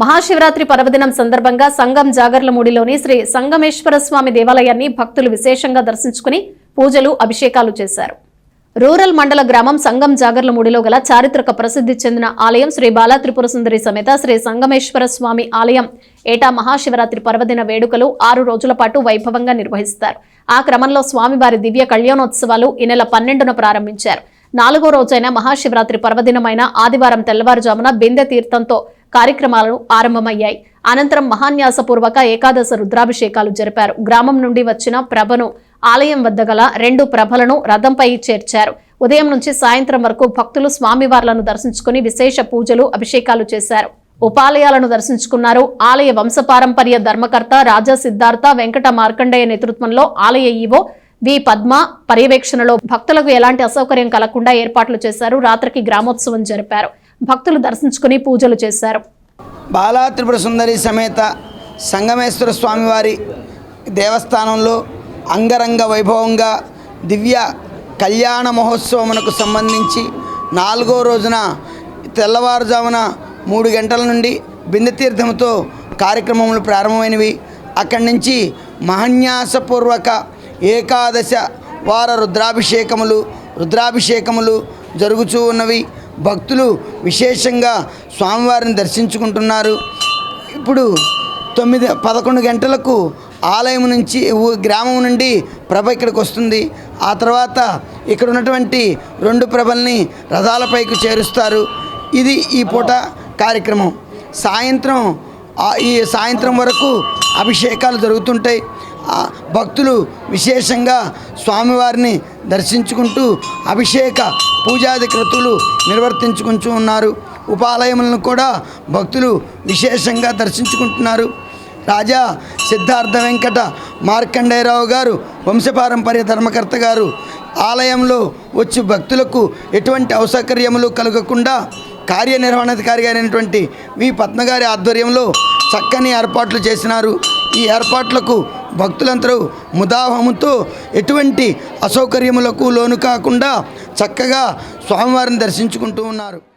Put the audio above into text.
మహాశివరాత్రి పర్వదినం సందర్భంగా సంగం జాగర్లమూడిలోని శ్రీ సంగమేశ్వర స్వామి దేవాలయాన్ని భక్తులు విశేషంగా దర్శించుకుని పూజలు అభిషేకాలు చేశారు. రూరల్ మండల గ్రామం సంగం జాగర్లమూడిలో గల చారిత్రక ప్రసిద్ధి చెందిన ఆలయం శ్రీ బాలా త్రిపుర సుందరి సమేత శ్రీ సంగమేశ్వర స్వామి ఆలయం ఏటా మహాశివరాత్రి పర్వదిన వేడుకలు ఆరు రోజుల పాటు వైభవంగా నిర్వహిస్తారు. ఆ క్రమంలో స్వామివారి దివ్య కళ్యాణోత్సవాలు ఈ నెల పన్నెండున ప్రారంభించారు. నాలుగో రోజైన మహాశివరాత్రి పర్వదినమైన ఆదివారం తెల్లవారుజామున బిందె తీర్థంతో కార్యక్రమాలు ఆరంభమయ్యాయి. అనంతరం మహాన్యాసపూర్వక ఏకాదశ రుద్రాభిషేకాలు జరిపారు. గ్రామం నుండి వచ్చిన ప్రభను ఆలయం వద్ద గల రెండు ప్రభలను రథంపై చేర్చారు. ఉదయం నుంచి సాయంత్రం వరకు భక్తులు స్వామివార్లను దర్శించుకుని విశేష పూజలు అభిషేకాలు చేశారు. ఉపాలయాలను దర్శించుకున్నారు. ఆలయ వంశపారంపర్య ధర్మకర్త రాజా సిద్ధార్థ వెంకట మార్కండేయ నేతృత్వంలో ఆలయ ఈవో వి పద్మ పర్యవేక్షణలో భక్తులకు ఎలాంటి అసౌకర్యం కలగకుండా ఏర్పాట్లు చేశారు. రాత్రికి గ్రామోత్సవం జరిపారు. భక్తులు దర్శించుకుని పూజలు చేశారు. బాలా త్రిపుర సుందరి సమేత సంగమేశ్వర స్వామివారి దేవస్థానంలో అంగరంగ వైభవంగా దివ్య కళ్యాణ మహోత్సవమునకు సంబంధించి నాలుగో రోజున తెల్లవారుజామున మూడు గంటల నుండి బిందెతీర్థముతో కార్యక్రమములు ప్రారంభమైనవి. అక్కడి నుంచి మహన్యాసపూర్వక ఏకాదశ వార రుద్రాభిషేకములు రుద్రాభిషేకములు జరుగుచూ ఉన్నవి. భక్తులు విశేషంగా స్వామివారిని దర్శించుకుంటున్నారు. ఇప్పుడు తొమ్మిది పదకొండు గంటలకు ఆలయం నుంచి ఊ- గ్రామం నుండి ప్రభ ఇక్కడికి వస్తుంది. ఆ తర్వాత ఇక్కడ ఉన్నటువంటి రెండు ప్రభల్ని రథాలపైకి చేరుస్తారు. ఇది ఈ పూట కార్యక్రమం. సాయంత్రం ఆ- ఈ సాయంత్రం వరకు అభిషేకాలు జరుగుతుంటాయి. భక్తులు విశేషంగా స్వామివారిని దర్శించుకుంటూ అభిషేక పూజాది క్రతువులు నిర్వర్తించుకుంటూ ఉన్నారు. ఉపాలయములను కూడా భక్తులు విశేషంగా దర్శించుకుంటున్నారు. రాజా సిద్ధార్థ వెంకట మార్కండేయరావు గారు వంశపారంపర్య ధర్మకర్త గారు ఆలయంలో వచ్చి భక్తులకు ఎటువంటి అసౌకర్యములు కలగకుండా కార్యనిర్వహణాధికారి అయినటువంటి వి పద్మగారి ఆధ్వర్యంలో చక్కని ఏర్పాట్లు చేసినారు. ఈ ఏర్పాట్లకు భక్తులందరూ ముదాహముతో ఎటువంటి అసౌకర్యములకు లోను కాకుండా చక్కగా స్వామివారిని దర్శించుకుంటూ ఉన్నారు.